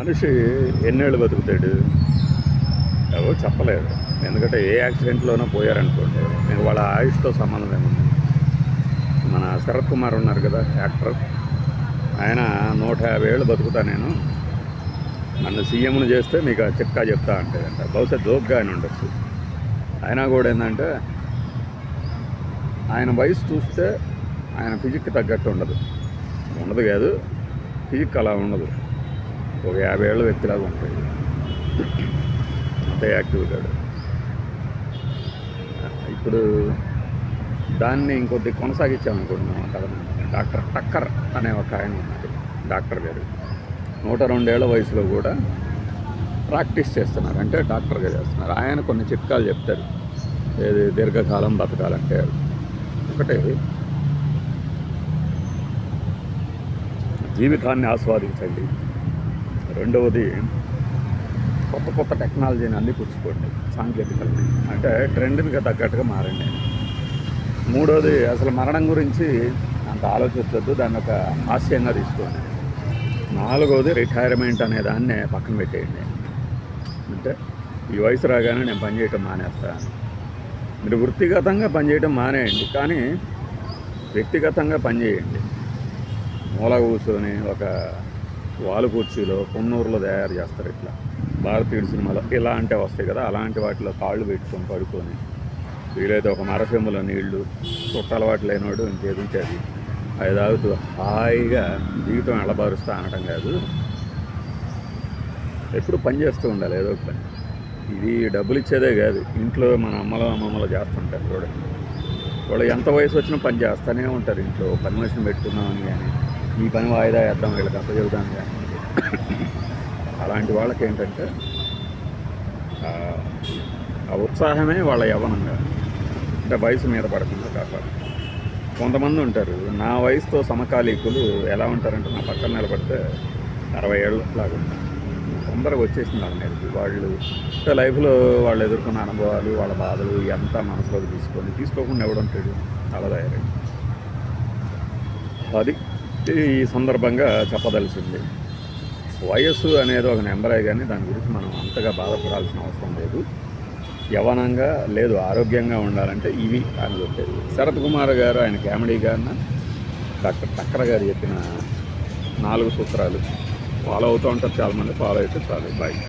మనిషి ఎన్నేళ్ళు బతుకుతాడు? ఎవరు చెప్పలేదు. ఎందుకంటే ఏ యాక్సిడెంట్లోనో పోయారనుకోండి నేను వాళ్ళ ఆయుష్తో సంబంధం ఏముంది? మన శరత్ కుమార్ ఉన్నారు కదా యాక్టర్. ఆయన నూట యాభై ఏళ్ళు బతుకుతా నేను. నన్ను సీఎంను చేస్తే మీకు చిక్కా చెప్తా అంటే అంట బహుశా జోక్గా ఆయన ఉండొచ్చు. అయినా కూడా ఏంటంటే ఆయన వయసు చూస్తే ఆయన ఫిజిక్కి తగ్గట్టు ఉండదు. ఉండదు కాదు ఫిజిక్ అలా ఉండదు. ఒక యాభై ఏళ్ళ వ్యక్తిలాగా ఉంటుంది అంత యాక్టివ్ కాడు ఇప్పుడు దాన్ని ఇంకొద్ది కొనసాగించామనుకుంటున్నాం కదా డాక్టర్ టక్కర్ అనే ఒక ఆయన ఉన్నాడు డాక్టర్ గారు. నూట రెండేళ్ళ వయసులో కూడా ప్రాక్టీస్ చేస్తున్నారు అంటే డాక్టర్గా చేస్తున్నారు. ఆయన కొన్ని చిట్కాలు చెప్తారు. ఏది దీర్ఘకాలం బతకాలంటే ఒకటి జీవితాన్ని ఆస్వాదించండి. రెండవది కొత్త కొత్త టెక్నాలజీని అన్ని పుచ్చుకోండి సాంకేతికతని. అంటే ట్రెండ్కి తగ్గట్టుగా మారండి. మూడోది అసలు మరణం గురించి అంత ఆలోచించద్దు దాన్ని ఒక హాస్యంగా తీసుకోండి. నాలుగోది రిటైర్మెంట్ అనే దాన్ని పక్కన పెట్టేయండి. అంటే ఈ వయసు రాగానే నేను పనిచేయటం మానేస్తాను. మీరు వృత్తిగతంగా పనిచేయటం మానేయండి కానీ వ్యక్తిగతంగా పనిచేయండి మూల కూర్చొని ఒక వాలు కుర్చీలో కొన్నూరులో తయారు చేస్తారు ఇట్లా. భారతీయుడు సినిమాలో ఇలా అంటే వస్తాయి కదా అలాంటి వాటిలో కాళ్ళు పెట్టుకొని పడుకొని వీలైతే ఒక మరసెమ్మలో నీళ్ళు చుట్టలవాటు లేనివాడు ఇంకేదించేది అది అది తాగుతూ హాయిగా జీవితం ఎలబారుస్తా అనటం కాదు. ఎప్పుడు పని చేస్తూ ఉండాలి ఏదో ఒక పని. ఇది డబ్బులు ఇచ్చేదే కాదు ఇంట్లో మన అమ్మలో అమ్మమ్మలో చేస్తుంటారు చూడండి వాళ్ళు ఎంత వయసు వచ్చినా పని చేస్తూనే ఉంటారు ఇంట్లో. పని మనిషిని పెట్టుకున్నామని కానీ ఈ పని వాయిదా వేద్దాం వీళ్ళకి అంత చెబుదాం కానీ అలాంటి వాళ్ళకి ఏంటంటే ఆ, ఉత్సాహమే వాళ్ళ యవ్వనంగా అంటే వయసు మీద పడకుండా కాపాడు. కొంతమంది ఉంటారు నా వయసుతో సమకాలీకులు ఎలా ఉంటారంటే నా పక్కన నిలబడితే అరవై ఏళ్ళ లాగా ఉంటారు. తొందరగా వచ్చేసింది వాళ్ళ మీదకి వాళ్ళు అంటే లైఫ్లో వాళ్ళు ఎదుర్కొన్న అనుభవాలు వాళ్ళ బాధలు ఎంత మనసులోకి తీసుకొని తీసుకోకుండా ఎవడుంటాడు అలా తయారై అది ఈ సందర్భంగా చెప్పదలిసింది వయస్సు అనేది ఒక నెంబరే కానీ దాని గురించి మనం అంతగా బాధపడాల్సిన అవసరం లేదు. యవనంగా లేదు ఆరోగ్యంగా ఉండాలంటే ఇవి అని చెప్పేది. శరత్ కుమార్ గారు ఆయన కామెడీ గారిన డాక్టర్ టక్కర గారు చెప్పిన నాలుగు సూత్రాలు ఫాలో అవుతూ ఉంటారు చాలామంది ఫాలో అయితే చాలు. బాయ్.